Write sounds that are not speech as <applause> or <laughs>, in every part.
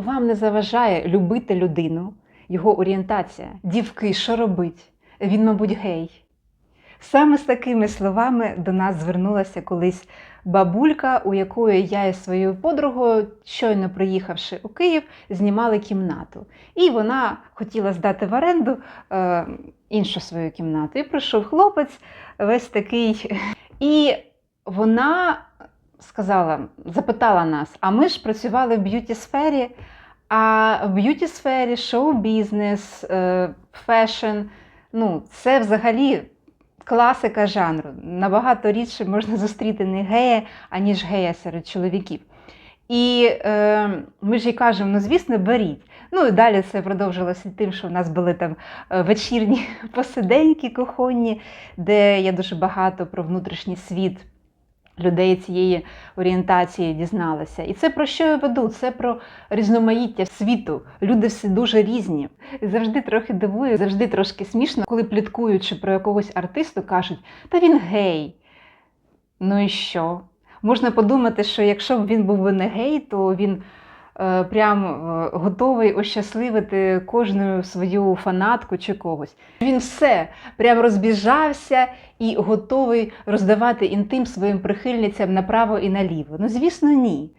вам не заважає любити людину, його орієнтація, дівки, що робить? Він, мабуть, гей. Саме з такими словами до нас звернулася колись бабулька, у якої я із своєю подругою, щойно приїхавши у Київ, знімали кімнату. І вона хотіла здати в оренду е, іншу свою кімнату. І прийшов хлопець, весь такий. І вона сказала, запитала нас: а ми ж працювали в б'юті сфері. А в б'юті сфері, шоу-бізнес, е, фешн ну, це взагалі класика жанру. Набагато рідше можна зустріти не гея, аніж гея серед чоловіків. І е, ми ж їй кажемо, ну звісно, беріть. Ну і далі це продовжилося тим, що в нас були там е, вечірні <laughs> посиденьки кухонні, де я дуже багато про внутрішній світ людей цієї орієнтації дізналася. І це про що я веду? Це про різноманіття світу. Люди всі дуже різні. І завжди трохи дивую, завжди трошки смішно, коли пліткуючи про якогось артисту, кажуть, та він гей. Ну і що? Можна подумати, що якщо б він був не гей, то він прям е, готовий ощасливити кожну свою фанатку чи когось. Він все прям розбіжався і готовий роздавати інтим своїм прихильницям направо і наліво. Ну, звісно, ні.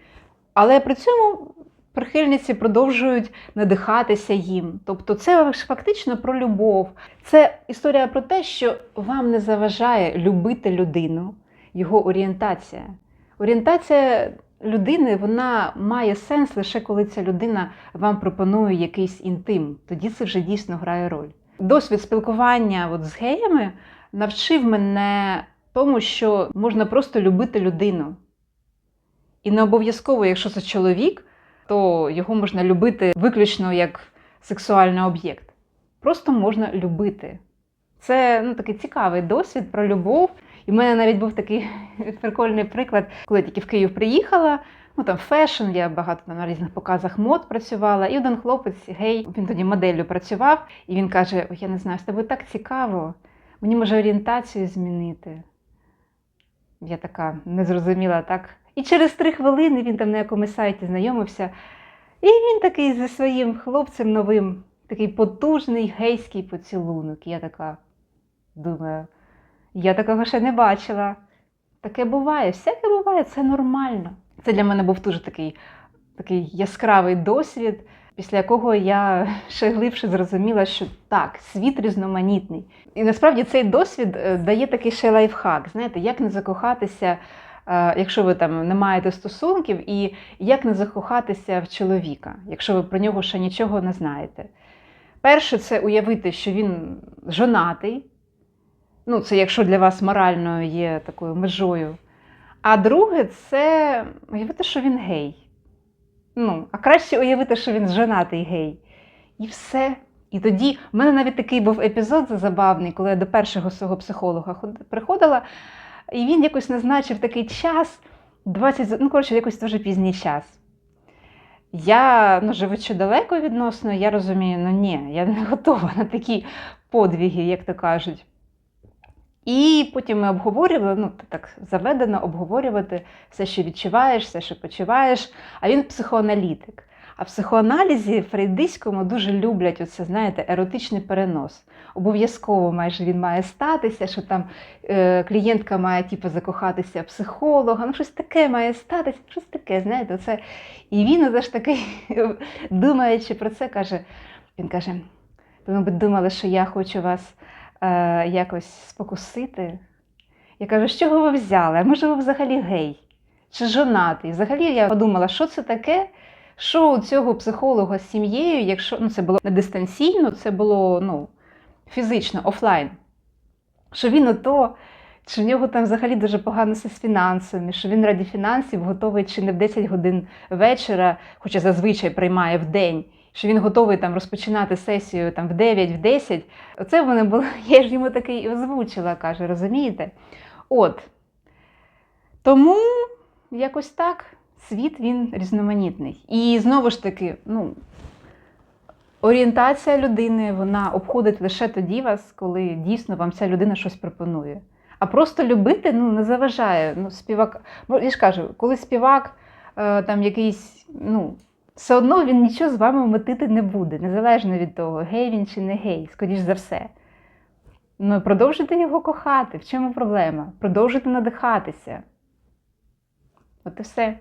Але при цьому прихильниці продовжують надихатися їм. Тобто, це фактично про любов. Це історія про те, що вам не заважає любити людину, його орієнтація. Орієнтація людини вона має сенс лише коли ця людина вам пропонує якийсь інтим. Тоді це вже дійсно грає роль. Досвід спілкування от з геями навчив мене тому, що можна просто любити людину. І не обов'язково, якщо це чоловік, то його можна любити виключно як сексуальний об'єкт. Просто можна любити. Це ну, такий цікавий досвід про любов. І в мене навіть був такий <laughs> прикольний приклад, коли я тільки в Київ приїхала. Ну там фешн, я багато там на різних показах мод працювала. І один хлопець, гей, він тоді моделлю працював, і він каже: Ой, я не знаю, з тобою так цікаво, мені може орієнтацію змінити. Я така не зрозуміла так. І через три хвилини він там на якомусь сайті знайомився. І він такий зі своїм хлопцем новим, такий потужний гейський поцілунок. Я така думаю, я такого ще не бачила. Таке буває, всяке буває, це нормально. Це для мене був дуже такий, такий яскравий досвід, після якого я <laughs> ще глибше зрозуміла, що так, світ різноманітний. І насправді цей досвід е, дає такий ще лайфхак. Знаєте, як не закохатися, е, якщо ви там не маєте стосунків, і як не закохатися в чоловіка, якщо ви про нього ще нічого не знаєте. Перше, це уявити, що він жонатий. Ну, це якщо для вас морально є такою межою. А друге, це уявити, що він гей. Ну, а краще уявити, що він женатий гей. І все. І тоді в мене навіть такий був епізод забавний, коли я до першого свого психолога приходила, і він якось назначив такий час, 20, ну, коротше, якось дуже пізній час. Я, ну, живучи далеко відносно, я розумію, ну ні, я не готова на такі подвіги, як то кажуть. І потім ми обговорювали, ну так заведено обговорювати все, що відчуваєш, все, що почуваєш. А він психоаналітик. А в психоаналізі фрейдиському дуже люблять оце, знаєте, еротичний перенос. Обов'язково майже він має статися, що там е, клієнтка має типу, закохатися психолога, ну щось таке має статися, щось таке, знаєте, оце. І він ж такий, <laughs> думаючи про це, каже, він каже: ви, мабуть, думали, що я хочу вас е, якось спокусити. Я кажу, з чого ви взяли? А може, ви взагалі гей? Чи жонатий? Взагалі я подумала, що це таке? Що у цього психолога з сім'єю, якщо ну, це було не дистанційно, це було ну, фізично, офлайн. Що він ото, чи в нього там взагалі дуже погано все з фінансами, що він раді фінансів готовий чи не в 10 годин вечора, хоча зазвичай приймає в день, що він готовий там розпочинати сесію там в 9, в 10. Оце вони було, <laughs> я ж йому таки і озвучила, каже, розумієте? От. Тому якось так, світ він різноманітний. І знову ж таки, ну, орієнтація людини вона обходить лише тоді вас, коли дійсно вам ця людина щось пропонує. А просто любити ну, не заважає. Ну, співак, я ж кажу, коли співак е, там якийсь, ну, Все одно він нічого з вами метити не буде, незалежно від того, гей він чи не гей, скоріш за все. Ну, продовжуйте його кохати. В чому проблема? Продовжуйте надихатися. От і все.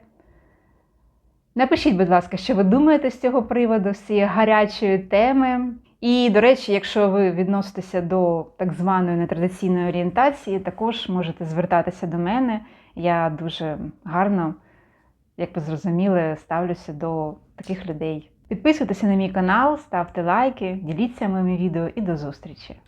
Напишіть, будь ласка, що ви думаєте з цього приводу, з цієї гарячої теми. І, до речі, якщо ви відноситеся до так званої нетрадиційної орієнтації, також можете звертатися до мене. Я дуже гарно, як ви зрозуміли, ставлюся до таких людей. Підписуйтеся на мій канал, ставте лайки, діліться моїми відео і до зустрічі!